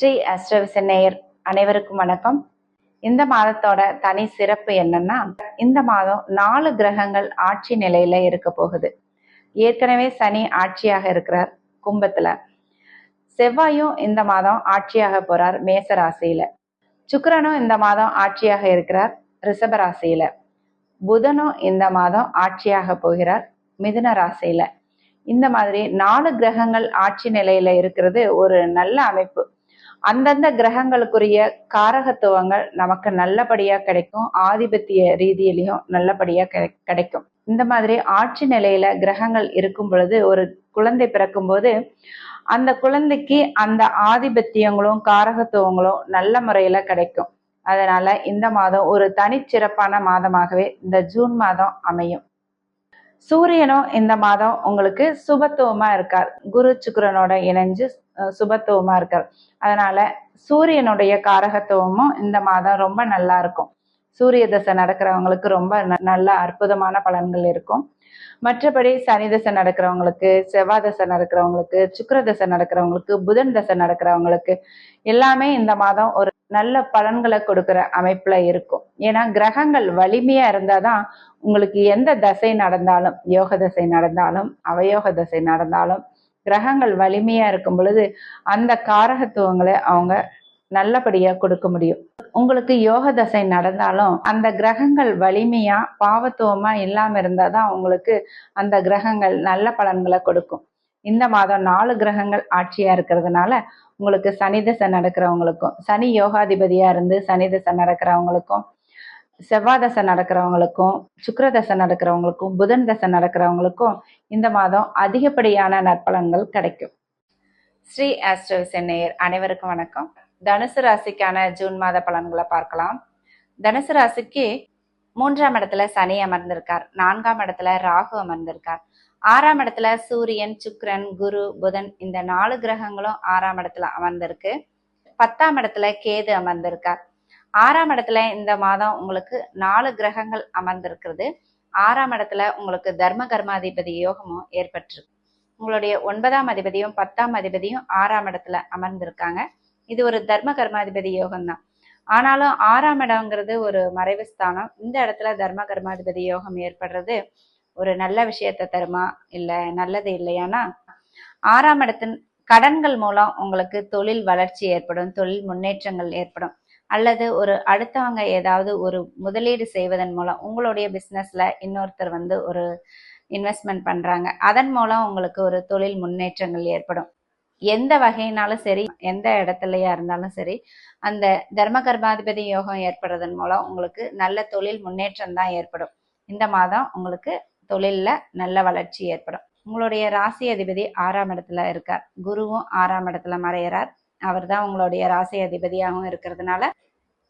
ஸ்ரீ அஷ்டவிச நேயர் அனைவருக்கும் வணக்கம். இந்த மாதத்தோட தனி சிறப்பு என்னன்னா இந்த மாதம் நாலு கிரகங்கள் ஆட்சி நிலையில இருக்க போகுது. ஏற்கனவே சனி ஆட்சியாக இருக்கிறார் கும்பத்துல. செவ்வாயும் இந்த மாதம் ஆட்சியாக போறார் மேச ராசியில. சுக்கரனும் இந்த மாதம் ஆட்சியாக இருக்கிறார் ரிஷப ராசியில. புதனும் இந்த மாதம் ஆட்சியாக போகிறார் மிதுன ராசியில. இந்த மாதிரி நாலு கிரகங்கள் ஆட்சி நிலையில இருக்கிறது ஒரு நல்ல அமைப்பு. அந்தந்த கிரகங்களுக்குரிய காரகத்துவங்கள் நமக்கு நல்லபடியா கிடைக்கும். ஆதிபத்திய ரீதியிலையும் நல்லபடியா கிடைக்கும். இந்த மாதிரி ஆட்சி நிலையில கிரகங்கள் இருக்கும் பொழுது ஒரு குழந்தை பிறக்கும்போது அந்த குழந்தைக்கு அந்த ஆதிபத்தியங்களும் காரகத்துவங்களும் நல்ல முறையில கிடைக்கும். அதனால இந்த மாதம் ஒரு தனிச்சிறப்பான மாதமாகவே இந்த ஜூன் மாதம் அமையும். சூரியனும் இந்த மாதம் உங்களுக்கு சுபத்துவமா இருக்கார். குரு சுக்கரனோட இணைஞ்சு சுபத்துவமா இருக்கார். அதனால சூரியனுடைய காரகத்துவமும் இந்த மாதம் ரொம்ப நல்லா இருக்கும். சூரிய தசை நடக்கிறவங்களுக்கு ரொம்ப ந- நல்ல அற்புதமான பலன்கள் இருக்கும். மற்றபடி சனி தசை நடக்கிறவங்களுக்கு செவ்வாய் தசை நடக்கிறவங்களுக்கு சுக்கர தசை நடக்கிறவங்களுக்கு புதன் தசை நடக்கிறவங்களுக்கு எல்லாமே இந்த மாதம் ஒரு நல்ல பலன்களை கொடுக்குற அமைப்புல இருக்கும். ஏன்னா கிரகங்கள் வலிமையா இருந்தாதான் உங்களுக்கு எந்த தசை நடந்தாலும் யோக தசை நடந்தாலும் அவயோக தசை நடந்தாலும் கிரகங்கள் வலிமையா இருக்கும் பொழுது அந்த காரகத்துவங்களை அவங்க நல்லபடியா கொடுக்க முடியும். உங்களுக்கு யோக தசை நடந்தாலும் அந்த கிரகங்கள் வலிமையா பாவத்துவமா இல்லாம இருந்தாதான் உங்களுக்கு அந்த கிரகங்கள் நல்ல பலன்களை கொடுக்கும். இந்த மாதம் நாலு கிரகங்கள் ஆட்சியா இருக்கிறதுனால உங்களுக்கு சனி தசை நடக்கிறவங்களுக்கும் சனி யோகாதிபதியா இருந்து சனி தசை நடக்கிறவங்களுக்கும் செவ்வாய் தசை நடக்கிறவங்களுக்கும் சுக்கிர தசை நடக்கிறவங்களுக்கும் புதன் தசை நடக்கிறவங்களுக்கும் இந்த மாதம் அதிகப்படியான நற்பலன்கள் கிடைக்கும். ஸ்ரீ ஆஸ்ட்ரோ சென்னையர் அனைவருக்கும் வணக்கம். தனுசு ராசிக்கான ஜூன் மாத பலன்களை பார்க்கலாம். தனுசு ராசிக்கு மூன்றாம் இடத்துல சனி அமர்ந்திருக்கார். நான்காம் இடத்துல ராகு அமர்ந்திருக்கார். ஆறாம் இடத்துல சூரியன் சுக்ரன் குரு புதன் இந்த நாலு கிரகங்களும் ஆறாம் இடத்துல அமர்ந்திருக்கு. பத்தாம் இடத்துல கேது அமர்ந்திருக்கார். ஆறாம் இடத்துல இந்த மாதம் உங்களுக்கு நாலு கிரகங்கள் அமர்ந்திருக்கிறது. ஆறாம் இடத்துல உங்களுக்கு தர்ம கர்மாதிபதி யோகமும் ஏற்பட்டிருக்கு. உங்களுடைய ஒன்பதாம் அதிபதியும் பத்தாம் அதிபதியும் ஆறாம் இடத்துல அமர்ந்திருக்காங்க. இது ஒரு தர்ம கர்மாதிபதி யோகம் தான் ஆனாலும் ஆறாம் இடங்கிறது ஒரு மறைவு ஸ்தானம். இந்த இடத்துல தர்ம கர்மாதிபதி யோகம் ஏற்படுறது ஒரு நல்ல விஷயத்தை தருமா? இல்லை நல்லது இல்லையானா? ஆறாம் இடத்தின் கடன்கள் மூலம் உங்களுக்கு தொழில் வளர்ச்சி ஏற்படும் தொழில் முன்னேற்றங்கள் ஏற்படும். அல்லது ஒரு அடுத்தவங்க ஏதாவது ஒரு முதலீடு செய்வதன் மூலம் உங்களுடைய பிஸ்னஸில் இன்னொருத்தர் வந்து ஒரு இன்வெஸ்ட்மெண்ட் பண்றாங்க. அதன் மூலம் உங்களுக்கு ஒரு தொழில் முன்னேற்றங்கள் ஏற்படும். எந்த வகையினாலும் சரி எந்த இடத்துலயா இருந்தாலும் சரி அந்த தர்ம கர்மாதிபதி யோகம் ஏற்படுறதன் மூலம் உங்களுக்கு நல்ல தொழில் முன்னேற்றம் தான் ஏற்படும். இந்த மாதம் உங்களுக்கு தொழில்ல நல்ல வளர்ச்சி ஏற்படும். உங்களுடைய ராசி அதிபதி ஆறாம் இடத்துல இருக்கார். குருவும் ஆறாம் இடத்துல மறைகிறார் அவர் தான் உங்களுடைய ராசி அதிபதியாகவும் இருக்கிறதுனால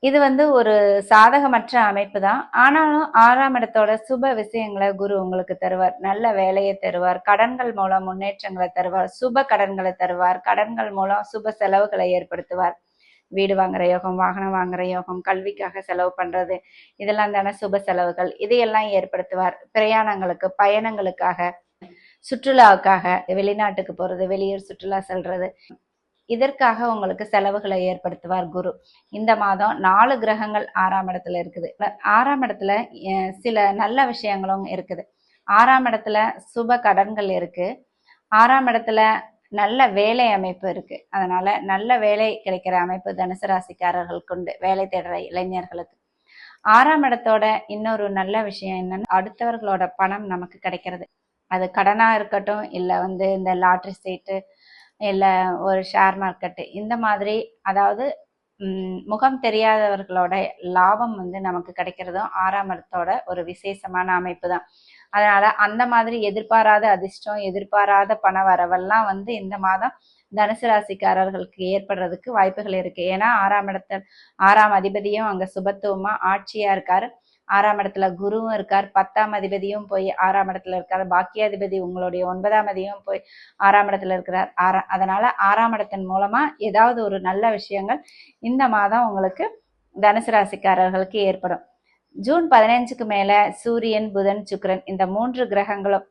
இது வந்து ஒரு சாதகமற்ற அமைப்பு தான் ஆனாலும் ஆறாம் இடத்தோட சுப விஷயங்களை குரு உங்களுக்கு தருவார். நல்ல வேலையை தருவார். கடன்கள் மூலம் முன்னேற்றங்களை தருவார். சுப கடன்களை தருவார். கடன்கள் மூலம் சுப செலவுகளை ஏற்படுத்துவார். வீடு வாங்குற யோகம் வாகனம் வாங்குற யோகம் கல்விக்காக செலவு பண்றது இதெல்லாம் தானே சுப செலவுகள். இதையெல்லாம் ஏற்படுத்துவார். பிரயாணங்களுக்கு பயணங்களுக்காக சுற்றுலாவுக்காக வெளிநாட்டுக்கு போறது வெளியூர் சுற்றுலா செல்றது. இதற்காக உங்களுக்கு செலவுகளை ஏற்படுத்துவார் குரு. இந்த மாதம் நாலு கிரகங்கள் ஆறாம் இடத்துல இருக்குது. ஆறாம் இடத்துல சில நல்ல விஷயங்களும் இருக்குது. ஆறாம் இடத்துல சுப கடன்கள் இருக்கு. ஆறாம் இடத்துல நல்ல வேலை அமைப்பு இருக்கு. அதனால நல்ல வேலை கிடைக்கிற அமைப்பு தனுசு ராசிக்காரர்களுக்கு உண்டு. வேலை தேடுற இளைஞர்களுக்கு. ஆறாம் இடத்தோட இன்னொரு நல்ல விஷயம் என்னன்னா அடுத்தவர்களோட பணம் நமக்கு கிடைக்கிறது. அது கடனா இருக்கட்டும் இல்ல வந்து இந்த லாட்ரி சீட்டு இல்லை ஒரு ஷேர் மார்க்கெட்டு இந்த மாதிரி அதாவது முகம் தெரியாதவர்களோட லாபம் வந்து நமக்கு கிடைக்கிறதும் ஆறாம் இடத்தோட ஒரு விசேஷமான அமைப்பு தான் அதனால அந்த மாதிரி எதிர்பாராத அதிர்ஷ்டம் எதிர்பாராத பண வரவெல்லாம் வந்து இந்த மாதம் தனுசு ராசிக்காரர்களுக்கு ஏற்படுறதுக்கு வாய்ப்புகள் இருக்கு. ஏன்னா ஆறாம் இடத்துல ஆறாம் அதிபதியும் அங்க சுபத்துவமா ஆட்சியா இருக்காரு. ஆறாம் இடத்துல குருவும் இருக்கார். பத்தாம் அதிபதியும் போய் ஆறாம் இடத்துல இருக்கார். பாக்கியாதிபதி உங்களுடைய ஒன்பதாம் அதிபதியும் போய் ஆறாம் இடத்துல இருக்கிறார். ஆறா அதனால ஆறாம் இடத்தின் மூலமா ஏதாவது ஒரு நல்ல விஷயங்கள் இந்த மாதம் உங்களுக்கு தனுசு ராசிக்காரர்களுக்கு ஏற்படும். ஜூன் பதினஞ்சுக்கு மேல சூரியன் புதன் சுக்கரன் இந்த மூன்று கிரகங்களும்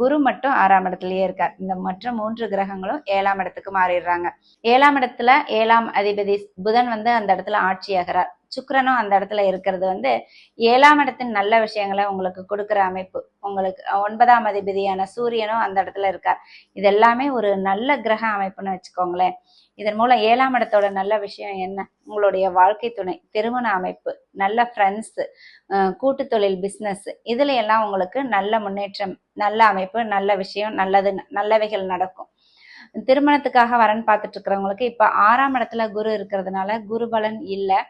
குரு மட்டும் ஆறாம் இடத்துலயே இருக்கார். இந்த மற்ற மூன்று கிரகங்களும் ஏழாம் இடத்துக்கு மாறிடுறாங்க. ஏழாம் இடத்துல ஏழாம் அதிபதி புதன் வந்து அந்த இடத்துல ஆட்சியாகிறார். சுக்கரனும் அந்த இடத்துல இருக்கிறது வந்து ஏழாம் இடத்தின் நல்ல விஷயங்களை உங்களுக்கு கொடுக்குற அமைப்பு. உங்களுக்கு ஒன்பதாம் அதிபதியான சூரியனும் அந்த இடத்துல இருக்கார். இது எல்லாமே ஒரு நல்ல கிரக அமைப்புன்னு வச்சுக்கோங்களேன். இதன் மூலம் ஏழாம் இடத்தோட நல்ல விஷயம் என்ன? உங்களுடைய வாழ்க்கை துணை திருமண அமைப்பு நல்ல ஃப்ரெண்ட்ஸ் கூட்டு தொழில் பிஸ்னஸ் இதுல எல்லாம் உங்களுக்கு நல்ல முன்னேற்றம் நல்ல அமைப்பு நல்ல விஷயம் நல்லது நல்லவைகள் நடக்கும். திருமணத்துக்காக வரன் பார்த்துட்டு இருக்கிறவங்களுக்கு இப்ப ஆறாம் இடத்துல குரு இருக்கிறதுனால குரு பலன் இல்லை.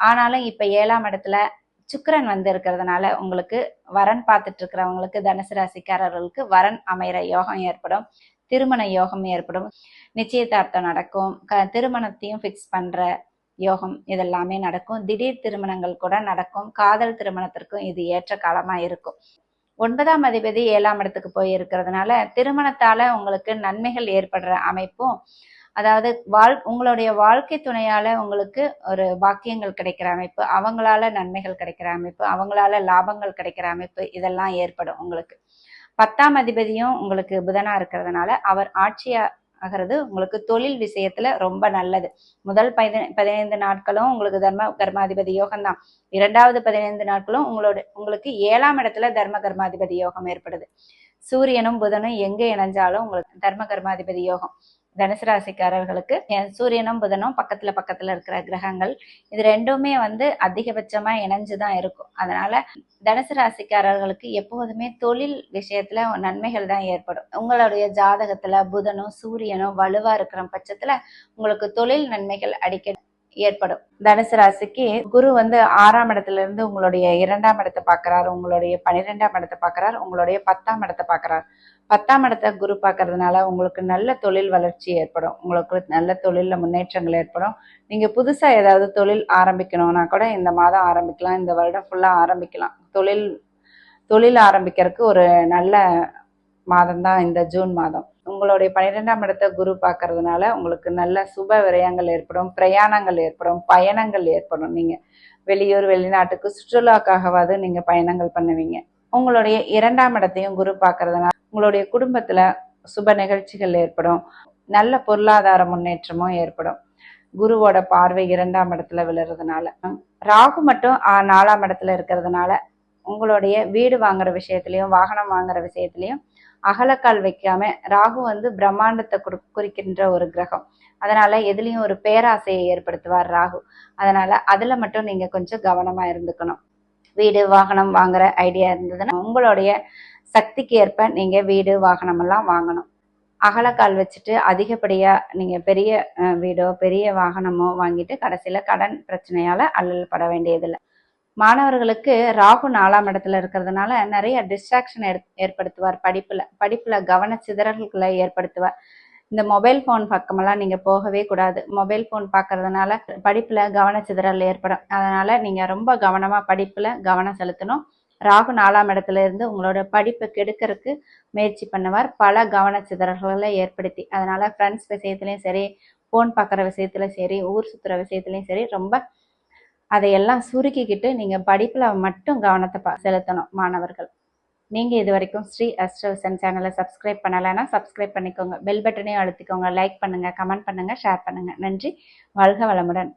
ஆனாலும் இப்ப ஏழாம் இடத்துல சுக்கரன் வந்து இருக்கிறதுனால உங்களுக்கு வரன் பார்த்துட்டு இருக்கிறவங்களுக்கு தனுசு ராசிக்காரர்களுக்கு வரன் அமைகிற யோகம் ஏற்படும். திருமண யோகம் ஏற்படும். நிச்சயதார்த்தம் நடக்கும். க திருமணத்தையும் ஃபிக்ஸ் பண்ற யோகம் இதெல்லாமே நடக்கும். திடீர் திருமணங்கள் கூட நடக்கும். காதல் திருமணத்திற்கும் இது ஏற்ற காலமா இருக்கும். ஒன்பதாம் அதிபதி ஏழாம் இடத்துக்கு போய் இருக்கிறதுனால திருமணத்தால உங்களுக்கு நன்மைகள் ஏற்படுற அமைப்பும் அதாவது வாழ் உங்களுடைய வாழ்க்கை துணையால உங்களுக்கு ஒரு பாக்கியங்கள் கிடைக்கிற அமைப்பு அவங்களால நன்மைகள் கிடைக்கிற அமைப்பு அவங்களால லாபங்கள் கிடைக்கிற அமைப்பு இதெல்லாம் ஏற்படும் உங்களுக்கு. பத்தாம் அதிபதியும் உங்களுக்கு புதனா இருக்கிறதுனால அவர் ஆட்சியா ஆகிறது உங்களுக்கு தொழில் விஷயத்துல ரொம்ப நல்லது. முதல் பதின பதினைந்து நாட்களும் உங்களுக்கு தர்ம கர்மாதிபதி யோகம் தான் இரண்டாவது பதினைந்து நாட்களும் உங்களோட உங்களுக்கு ஏழாம் இடத்துல தர்ம கர்மாதிபதி யோகம் ஏற்படுது. சூரியனும் புதனும் எங்க இணைஞ்சாலும் உங்களுக்கு தர்ம கர்மாதிபதி யோகம். தனுசு ராசிக்காரர்களுக்கு என் சூரியனும் புதனும் பக்கத்துல பக்கத்துல இருக்கிற கிரகங்கள் இது ரெண்டுமே வந்து அதிகபட்சமா இணைஞ்சுதான் இருக்கும். அதனால தனுசு ராசிக்காரர்களுக்கு எப்போதுமே தொழில் விஷயத்துல நன்மைகள் தான் ஏற்படும். உங்களுடைய ஜாதகத்துல புதனும் சூரியனும் வலுவா இருக்கிற பட்சத்துல உங்களுக்கு தொழில் நன்மைகள் அடிக்கடி ஏற்படும். தனுசு ராசிக்கு குரு வந்து ஆறாம் இடத்துல இருந்து உங்களுடைய இரண்டாம் இடத்தை பார்க்கறாரு உங்களுடைய பன்னிரெண்டாம் இடத்தை பார்க்கறாரு உங்களுடைய பத்தாம் இடத்தை பார்க்கறாரு. பத்தாம் இடத்த குரு பார்க்கறதுனால உங்களுக்கு நல்ல தொழில் வளர்ச்சி ஏற்படும். உங்களுக்கு நல்ல தொழிலில் முன்னேற்றங்கள் ஏற்படும். நீங்கள் புதுசாக ஏதாவது தொழில் ஆரம்பிக்கணும்னா கூட இந்த மாதம் ஆரம்பிக்கலாம். இந்த வருடம் ஃபுல்லாக ஆரம்பிக்கலாம். தொழில் தொழில் ஆரம்பிக்கிறதுக்கு ஒரு நல்ல மாதம் தான் இந்த ஜூன் மாதம். உங்களுடைய பன்னிரெண்டாம் இடத்த குரு பார்க்கறதுனால உங்களுக்கு நல்ல சுப விரயங்கள் ஏற்படும். பிரயாணங்கள் ஏற்படும். பயணங்கள் ஏற்படும். நீங்கள் வெளியூர் வெளிநாட்டுக்கு சுற்றுலாக்காகவாவது நீங்கள் பயணங்கள் பண்ணுவீங்க. உங்களுடைய இரண்டாம் இடத்தையும் குரு பார்க்கறதுனால உங்களுடைய குடும்பத்துல சுப நிகழ்ச்சிகள் ஏற்படும். நல்ல பொருளாதார முன்னேற்றமும் ஏற்படும். குருவோட பார்வை இரண்டாம் இடத்துல விழுறதுனால. ராகு மட்டும் நாலாம் இடத்துல இருக்கிறதுனால உங்களுடைய வீடு வாங்குற விஷயத்திலையும் வாகனம் வாங்குற விஷயத்திலையும் அகலக்கால் வைக்காம ராகு வந்து பிரம்மாண்டத்தை குறி குறிக்கின்ற ஒரு கிரகம். அதனால எதுலயும் ஒரு பேராசையை ஏற்படுத்துவார் ராகு. அதனால அதுல மட்டும் நீங்க கொஞ்சம் கவனமா இருந்துக்கணும். வீடு வாகனம் வாங்குற ஐடியா இருந்ததுன்னா உங்களுடைய சக்திக்கு ஏற்ப நீங்க வீடு வாகனம் எல்லாம் வாங்கணும். அகலக்கால் வச்சுட்டு அதிகப்படியா நீங்க பெரிய வீடோ பெரிய வாகனமோ வாங்கிட்டு கடைசியில கடன் பிரச்சனையால அல்லல் பட வேண்டியதில்லை. மாணவர்களுக்கு ராகு நாலாம் இடத்துல இருக்கிறதுனால நிறைய டிஸ்ட்ராக்ஷன் ஏற்படுத்துவார் படிப்புல. படிப்புல கவன சிதறல்களை ஏற்படுத்துவார். இந்த மொபைல் ஃபோன் பக்கமெல்லாம் நீங்க போகவே கூடாது. மொபைல் ஃபோன் பார்க்கறதுனால படிப்புல கவன சிதறல் ஏற்படும். அதனால நீங்க ரொம்ப கவனமா படிப்புல கவனம் செலுத்தணும். ராகு நாலாம் இடத்துல இருந்து உங்களோட படிப்பை கெடுக்கறதுக்கு முயற்சி பண்ணுவார். பல கவனச்சிதறல்களை ஏற்படுத்தி அதனால ஃப்ரெண்ட்ஸ் விஷயத்துலையும் சரி ஃபோன் பார்க்குற விஷயத்துல சரி ஊர் சுற்றுற விஷயத்துலையும் சரி ரொம்ப அதையெல்லாம் சுருக்கிக்கிட்டு நீங்கள் படிப்பில் மட்டும் கவனத்தை ப- செலுத்தணும் மாணவர்கள். நீங்கள் இது வரைக்கும் ஸ்ரீ அஸ்ட்ரவிசன் சேனலை சப்ஸ்கிரைப் பண்ணலைன்னா சப்ஸ்கிரைப் பண்ணிக்கோங்க. பெல் பட்டனையும் அழுத்திக்கோங்க. லைக் பண்ணுங்கள் கமெண்ட் பண்ணுங்கள் ஷேர் பண்ணுங்கள் நன்றி. வாழ்க வளமுடன்.